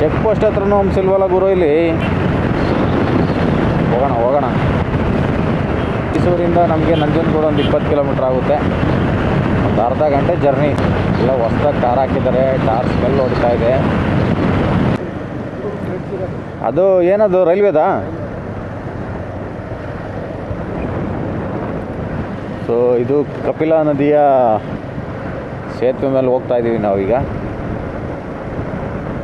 Check post ಹತ್ರನೂ ಸಿಲ್ವಲ್ಲ ಗುರು ಇಲ್ಲಿ. ಹೋಗೋಣ ಹೋಗೋಣ. ಮೈಸೂರಿಂದ ನಮಗೆ ನಂಜನಗೂಡು ಒಂದು ಇಪ್ಪತ್ತು ಕಿಲೋಮೀಟ್ರ್ ಆಗುತ್ತೆ. ಒಂದು ಅರ್ಧ ಗಂಟೆ ಜರ್ನಿ ಎಲ್ಲ ಹೊಸ್ದಾಗಿ ಕಾರ್ ಹಾಕಿದ್ದಾರೆ ಟಾರ್ ಸ್ಮೆಲ್ ಹೊಡಿತಾ ಇದೆ. ಅದು ಏನದು, ರೈಲ್ವೇದಾ? ಸೊ ಇದು ಕಪಿಲಾ ನದಿಯ ಸೇತುವೆ ಮೇಲೆ ಹೋಗ್ತಾ ಇದ್ದೀವಿ ನಾವೀಗ.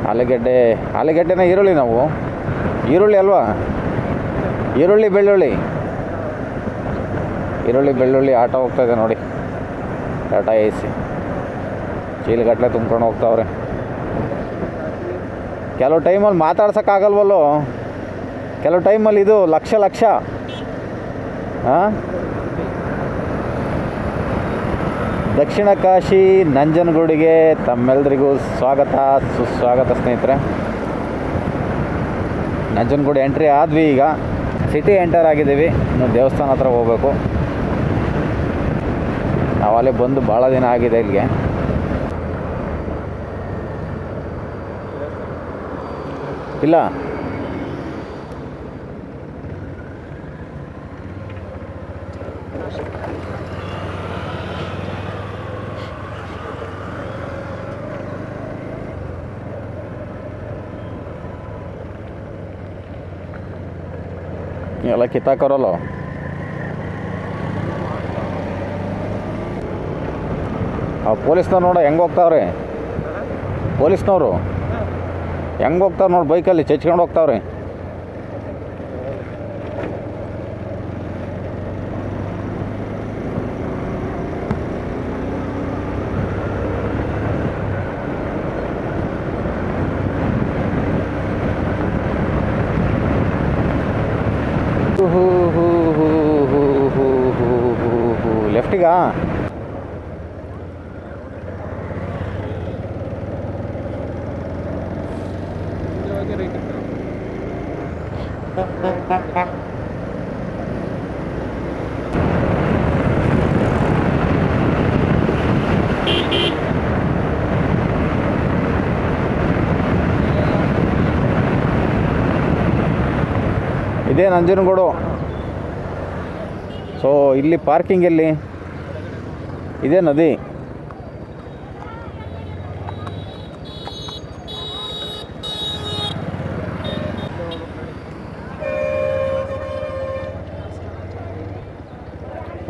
ಆಲೂಗೆಡ್ಡೆ, ಆಲೂಗಡ್ಡೆನ ಈರುಳ್ಳಿ ನಾವು. ಈರುಳ್ಳಿ ಅಲ್ವಾ? ಈರುಳ್ಳಿ, ಬೆಳ್ಳುಳ್ಳಿ. ಈರುಳ್ಳಿ, ಬೆಳ್ಳುಳ್ಳಿ ಆಟ ಹೋಗ್ತಾ ಇದೆ ನೋಡಿ. ಟಾಟಾ ಎ ಸಿ ಚೀಲಗಟ್ಟಲೆ ತುಂಬ್ಕೊಂಡು ಹೋಗ್ತಾವ್ರೆ. ಕೆಲವು ಟೈಮಲ್ಲಿ ಮಾತಾಡ್ಸೋಕ್ಕಾಗಲ್ವಲ್ಲೋ? ಕೆಲವು ಟೈಮಲ್ಲಿ ಇದು ಲಕ್ಷ ಲಕ್ಷ. ಹಾಂ ದಕ್ಷಿಣ ಕಾಶಿ ನಂಜನಗೂಡಿಗೆ ತಮ್ಮೆಲ್ಲರಿಗೂ ಸ್ವಾಗತ, ಸುಸ್ವಾಗತ ಸ್ನೇಹಿತರೆ. ನಂಜನಗೂಡು ಎಂಟ್ರಿ ಆದ್ವಿ ಈಗ. ಸಿಟಿ ಎಂಟರ್ ಆಗಿದ್ದೀವಿ. ಇನ್ನು ದೇವಸ್ಥಾನ ಹತ್ರ ಹೋಗ್ಬೇಕು. ನಾವಲ್ಲೇ ಬಂದು ಭಾಳ ದಿನ ಆಗಿದೆ ಇಲ್ಲಿಗೆ. ಇಲ್ಲ. ಎಲ್ಲ ಕಿತ್ತಾಕರಲ್ಲ ಆ ಪೊಲೀಸ್ನವ್ರು ನೋಡ ಹೆಂಗೆ ಹೋಗ್ತಾವ್ರಿ ಪೊಲೀಸ್ನವರು ಹೆಂಗೆ ಹೋಗ್ತಾವ್ರು ನೋಡಿ ಬೈಕಲ್ಲಿ ಚಚ್ಕೊಂಡು ಹೋಗ್ತಾವ್ರೆ ಲೆಫ್ಟಿಗಾ ಇದೇ ನಂಜನಗೂಡು. ಸೊ ಇಲ್ಲಿ ಪಾರ್ಕಿಂಗ್ ಎಲ್ಲಿ? ಇದೇ ನದಿ.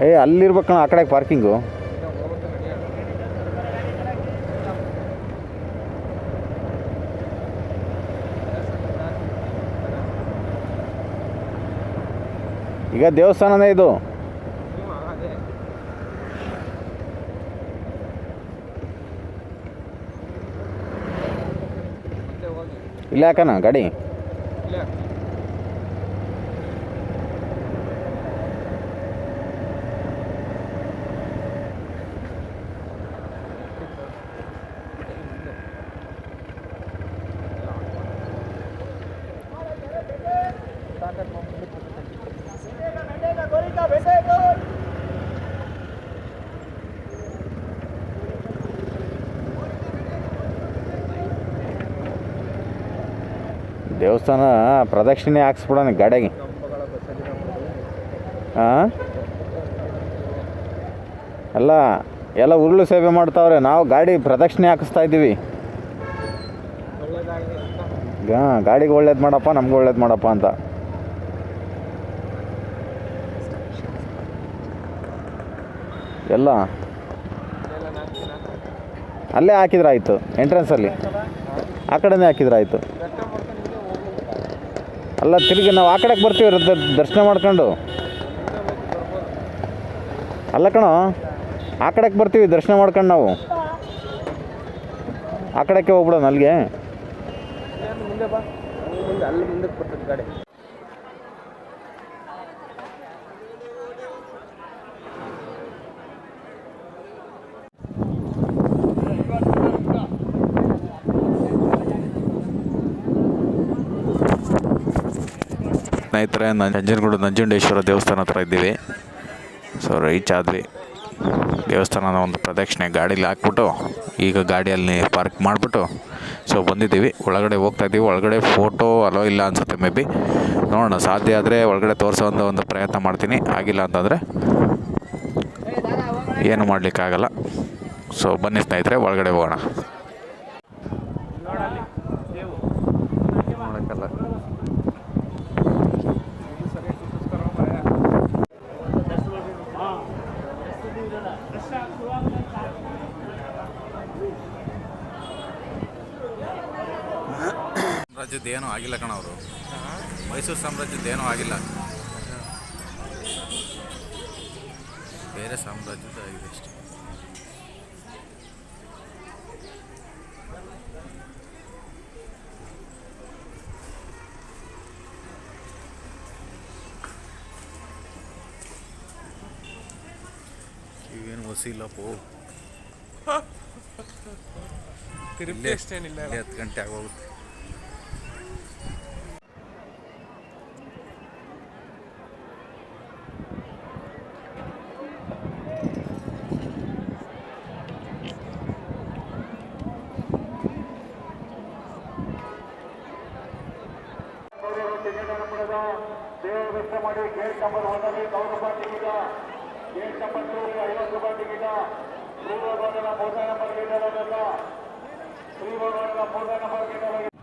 ಏ ಅಲ್ಲಿರ್ಬೇಕು ಆ ಕಡೆ ಪಾರ್ಕಿಂಗು ಈಗ ದೇವಸ್ಥಾನನೇ ಇದು. ಇಲ್ಲ ಯಾಕನ ಗಾಡಿ? ದೇವಸ್ಥಾನ ಪ್ರದಕ್ಷಿಣೆ ಹಾಕ್ಸ್ಬಿಡೋಣ ಗಾಡಿಗೆ ಹಾಂ ಅಲ್ಲ, ಎಲ್ಲ ಉರುಳು ಸೇವೆ ಮಾಡ್ತಾವ್ರೆ, ನಾವು ಗಾಡಿ ಪ್ರದಕ್ಷಿಣೆ ಹಾಕಿಸ್ತಾ ಇದ್ದೀವಿ. ಹಾಂ ಗಾಡಿಗೆ ಒಳ್ಳೇದು ಮಾಡಪ್ಪ, ನಮ್ಗೆ ಒಳ್ಳೇದು ಮಾಡಪ್ಪ ಅಂತ. ಎಲ್ಲ. ಅಲ್ಲೇ ಹಾಕಿದ್ರಾಯ್ತು ಎಂಟ್ರೆನ್ಸಲ್ಲಿ ಆ ಕಡೆನೇ ಹಾಕಿದ್ರಾಯ್ತು. ಅಲ್ಲ, ತಿರುಗಿ ನಾವು ಆ ಕಡೆಗೆ ಬರ್ತೀವಿ ದರ್ಶನ ಮಾಡ್ಕೊಂಡು. ಅಲ್ಲ ಕಣೋ, ಆ ಕಡೆಗೆ ಬರ್ತೀವಿ ದರ್ಶನ ಮಾಡ್ಕೊಂಡು ನಾವು. ಆ ಕಡೆಗೆ ಹೋಗ್ಬಿಡೋಣ ಅಲ್ಲಿಗೆ. ಮುಂದೆ ನಾನು ಸ್ನೇಹಿತರೆ ನಂಜನಗೂಡು ನಂಜುಂಡೇಶ್ವರ ದೇವಸ್ಥಾನ ಹತ್ರ ಇದ್ದೀವಿ. ಸೊ ರೀಚ್ ಆದ್ವಿ. ದೇವಸ್ಥಾನದ ಒಂದು ಪ್ರದಕ್ಷಿಣೆ, ಗಾಡೀಲಿ ಹಾಕ್ಬಿಟ್ಟು, ಈಗ ಗಾಡಿಯಲ್ಲಿ ಪಾರ್ಕ್ ಮಾಡಿಬಿಟ್ಟು ಸೊ ಬಂದಿದ್ದೀವಿ. ಒಳಗಡೆ ಹೋಗ್ತಾ ಇದ್ದೀವಿ. ಒಳಗಡೆ ಫೋಟೋ ಅಲೋ ಇಲ್ಲ ಅನಿಸುತ್ತೆ ಮೇ ಬಿ ನೋಡೋಣ, ಸಾಧ್ಯ ಆದರೆ ಒಳಗಡೆ ತೋರಿಸೋ ಒಂದು ಒಂದು ಪ್ರಯತ್ನ ಮಾಡ್ತೀನಿ. ಆಗಿಲ್ಲ ಅಂತಂದರೆ, ಏನು ಮಾಡಲಿಕ್ಕಾಗಲ್ಲ. ಸೊ ಬನ್ನಿ ಸ್ನೇಹಿತರೆ, ಒಳಗಡೆ ಹೋಗೋಣ. ಸಾಮ್ರಾಜ್ಯದ ಏನೂ ಆಗಿಲ್ಲ ಕಣ ಅವರು. ಮೈಸೂರು ಸಾಮ್ರಾಜ್ಯದ ಏನೂ ಆಗಿಲ್ಲ. ಬೇರೆ ಸಾಮ್ರಾಜ್ಯದ ಆಗಿದೆ ಅಷ್ಟೇ. ಇವೇನು ಪೋ ತಿರುಪತಿ ಅಷ್ಟೇನಿಲ್ಲ ಇಲ್ಲಿ ಹತ್ತು ಗಂಟೆ ಆಗೋಗುತ್ತೆ. ದೇವರ ದರ್ಶನ ಮಾಡಿ ಗೇಟ್ ನಂಬರ್ ಒಂದರಲ್ಲಿ ಸಾವಿರ ರೂಪಾಯಿ ಟಿಕೆಟ ಗೇಟ್ ನಂಬರ್ ಟೂ ಐವತ್ತು ರೂಪಾಯಿ ಟಿಕೆಟ ಶ್ರೀ ಭಗವಾನ ಮೂರನೇ ನಂಬರ್ ಗೇಟ್ ಶ್ರೀ ಭಗವಾನ ಮೂರನೇ ನಂಬರ್ ಗೇಟ್